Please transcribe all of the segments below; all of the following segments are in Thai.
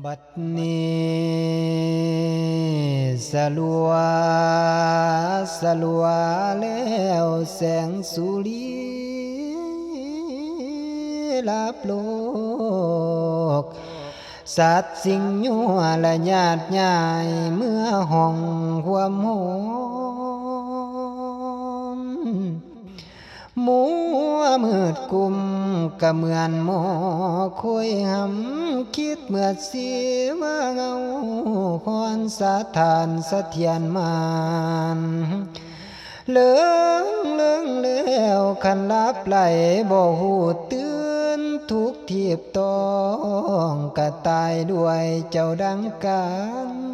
บัดนี้สลัวสลัวแล้วแสงสุรีลับโลก สัตว์สิ่งยัวและญาติใหญ่เมื่อห้องหัวหมมมัวมืดกุม กะเหมือนหมอคอยหำคิดเมื่อเสียมาเงาคอนสะทานสะเทียนมานเลืองเลืองแล้วคันลับไหลบ่หูตื่นทุกทีบต้องกะตายด้วยเจ้าดังกัน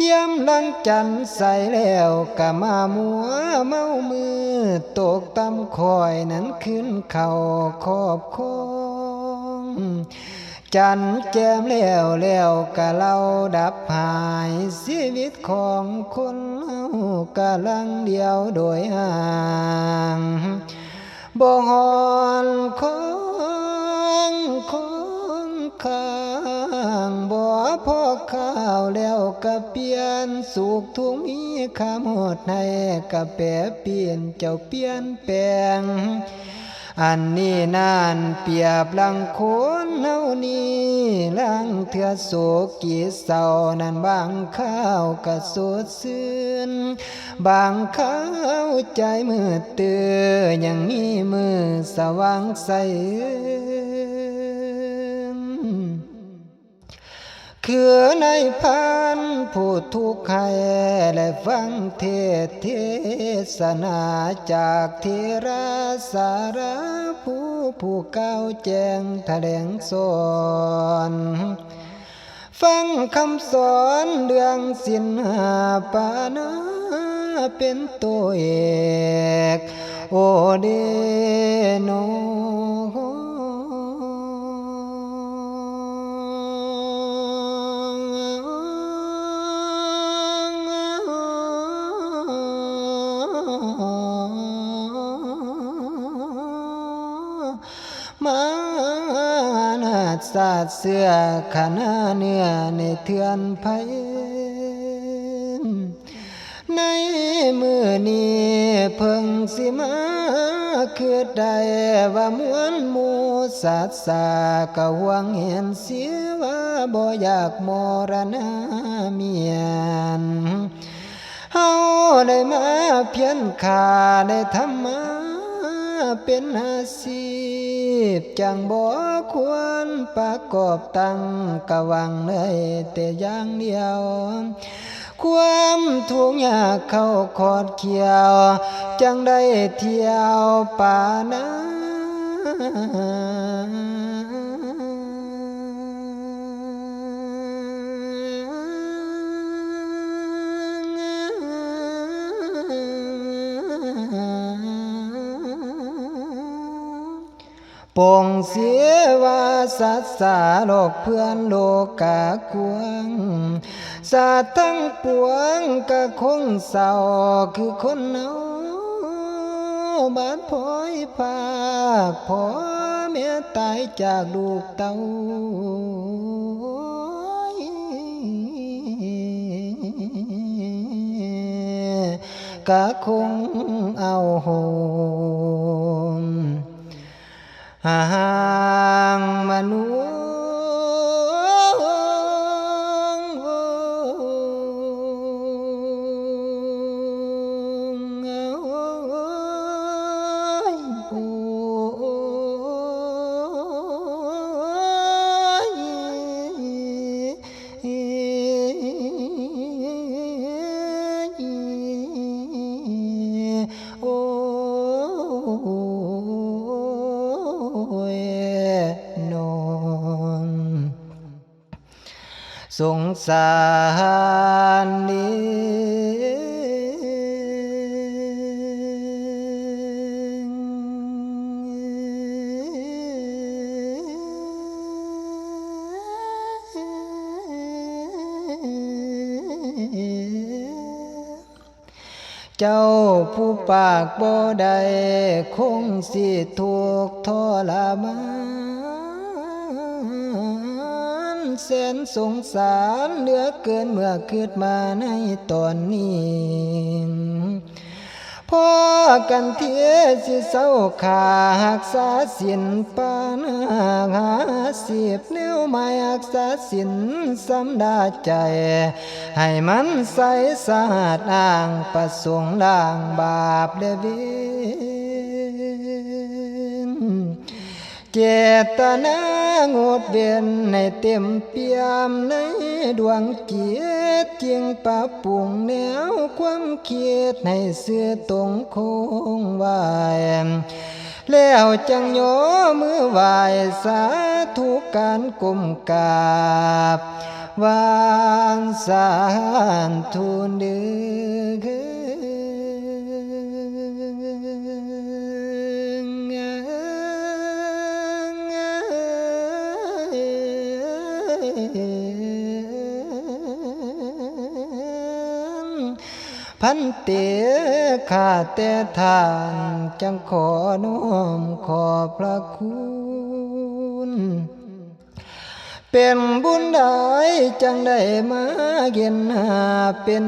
เทียมลังจันใสแล้วกะมามัวเมามือตกตำคอยนั้นขึ้นเข่าขอบคงจันแจมแล้วแล้วกะเล่าดับหายชีวิตของคนเฮากะลังเดียวโดยห่างบ่หอนของของ ข้าวแล้วก็เปลี่ยนสุขทุกมีคำหดให้ก็แปรเปลี่ยนเจ้าเปลี่ยนแปลง อันนี้นานเปียบลังคนเฮานี้ลังเถื่อโศกีเศร้านั้นบางข้าวก็สดชื่นบางข้าวใจมืดตื่อยังมีมือสว่างใส คือในพันผู้ทุกข์ให้และฟังเทศเทศนาจากเทราสาระผู้ผู้เก้าแจงแถลงสอนฟังคำสอนเรื่องสินหาปานาเป็นตัวเอก โอเดโนาดสาเสื้อขนาเนื้อในเทือนไผในมือนี้เพิ่งสิมาคือได้ว่ามวนหมูสัตสากะหวงเห็นเสียว่าบ่อยากมรณะเมียนเฮาได้มาเพียนขาได้ทำมา เป็นอาชีพจังบ่ควรประกอบตั้งกะวังเลยแต่อย่างเดียว ความทุกข์ยากเข้าคอดเขียว จังได้เที่ยวป่านา ปงเสียวาสัตสาโลกเพื่อนโลกากวงสัตว์ทั้งปวงก็คงเศร้าคือคนเนาบาดพอยภาคพอเมียตายจากลูกเต้ากะคงเอาโหางมนุโสงสารนี้เจ้าผู้ปากบ่ได้คงสิถูกทรมาน แสนสงสารเหลือเกินเมื่อเกิดมาในตอนนี้พ่อกันเทียสิเศร้าขาหักษาสินปานหาสิบแนวหมายหักษาสินสำดาใจ ให้มันใสสะอาดอ่างประสงค์ล่างบาปเดวิ เจตนางดเวียนในเต็มเปี่ยมในดวงเกียรติจึงป พันเตข้าแต่ทานจังขอน้อมขอพระคุณเป็นบุญใดจังได้มาเย็นหาเป็น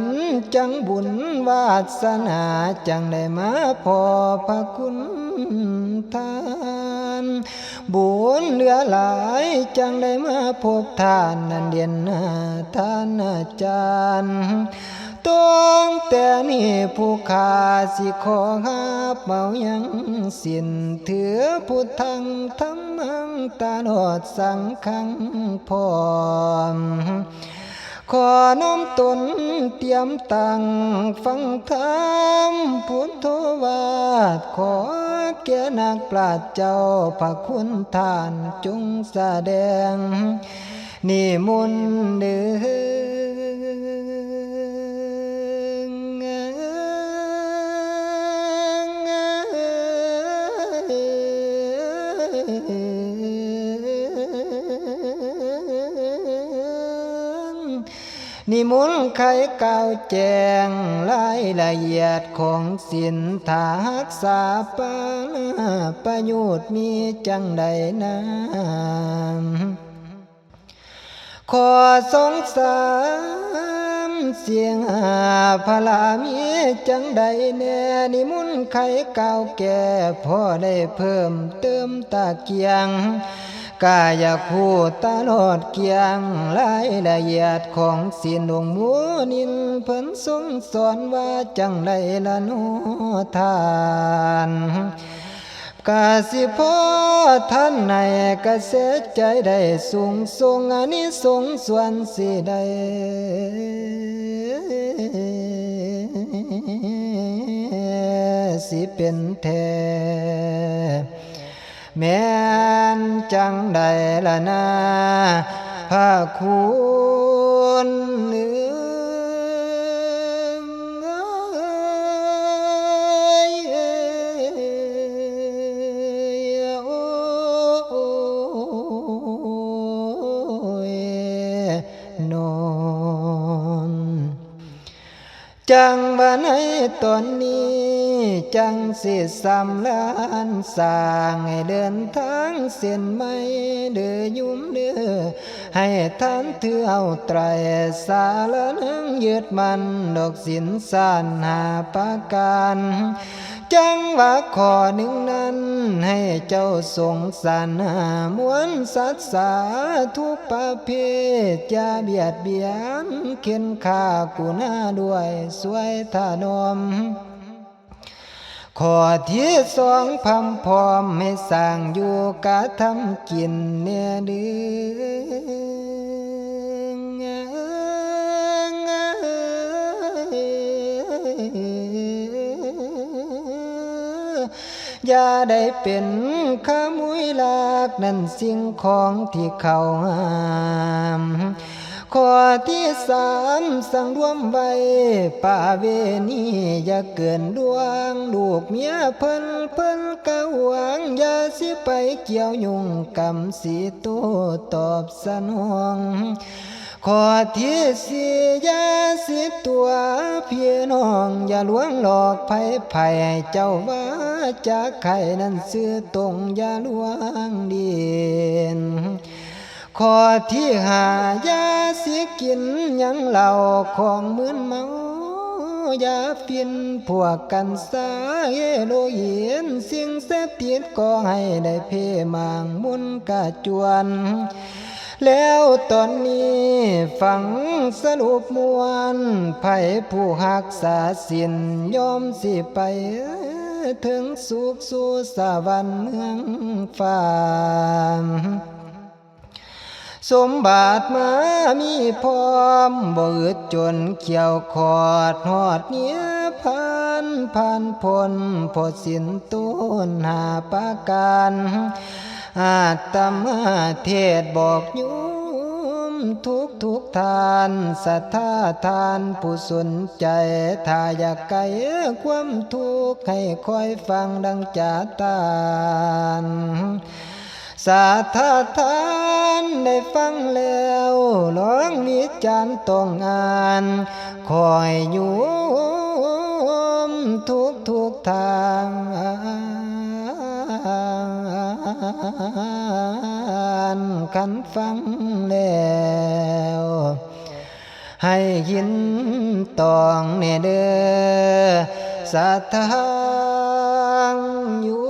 จังบุญวาสนาจังได้มาพอพระคุณทาน บุญเหลือหลายจังได้มาพบทานนันเดียนหาท่านอาจารย์ต้อง แต่นี่ผู้ขาสิขอหาเมายังสิ้นถือพุทธังธรรมังตาลอดสังขังพร้อมขอน้อมตนเตรียมตังฟังธรรมพุทธวาทขอแก่นักปราชญ์เจ้าพระคุณทานจงแสดงนิมนต์เดือ มุนไขกล่าวแจงรายละเอียดของสินถาหักษาปาประโยชน์มีจังใดนามขอสงสารเสียงหาพลามีจังใดแน่นิมุนไขเก่าแก่พ่อได้เพิ่มเติมตาเกียง กายคู่ตลอดเกียงรายละเอียดของสินหลวงมัวนินเพิ่นทรงสอนว่าจังใดละโนทานกาสิพ่อท่านในกระเสใจได้สูงทรงอานิสงส์ส่วนสิได้สิเป็นแท้ แม่นจังใดละนาพระคุณเหลืองโอ้ยนอนจังว่าในตอนนี้ จังสิสำลานสร้างให้เดินทางเส้นไม่เดือยุ่มเดือให้ท่านถือเอาไตรสารนังยึดมันดอกสินสานหาประการจังว่าขอหนึ่งนั้น ให้เจ้าสงสารมวลสัตสาทุกประเภทอย่าเบียดเบียนเข็นข้ากูหน้าด้วยสวยถานม ขอที่สองพำพร้อมให้สร้างอยู่กะทำกินเนี่ยเดืออย่าได้เป็นขมุยลากนั่นสิ่งของที่เขาห้าม ข้อที่สามสั่งรวมไว้ป่าเวนีอย่าเกินดวง ลูกเมียเพิ่นเพิ่นกะหวังอย่าสิไปเกี่ยวยุ่งกรรมสีโตตอบสนองข้อที่สี่ยาสิตัวพี่น้องอย่าลวงหลอกไผไผ่เจ้าว่าจากใครนั้นซื้อตรงอย่าลวงเดียน ขอที่หายาเสียกินยังเหล่าของมือนเมายาฟินพวกกันสาเอโลเหียนสิ่งเสพติดก็ให้ได้เพมางมุนกะจวน แล้วตอนนี้ฟังสรุปมวลไผผู้หักษาสินยอมสิไปถึงสุขสู่สวรรค์เมืองฟ้า สมบัติมามีพร้อมบ่อึดจนเขียวขอดหอดเนียผ่านผ่านพ้นพอสินตุนหาปาการอาตมาเทศบอกยุมทุกทุกทานสัทธาทานผู้สนใจถ้าอยากไกลความทุกข์ให้คอยฟังดังจาตาน สาธาทานได้ฟังแล้วร้องวิจารณ์ต้องานคอยอยู่ทุกทุกทางคันฟังแล้วให้ยินตองเนเดอสาทางอยู่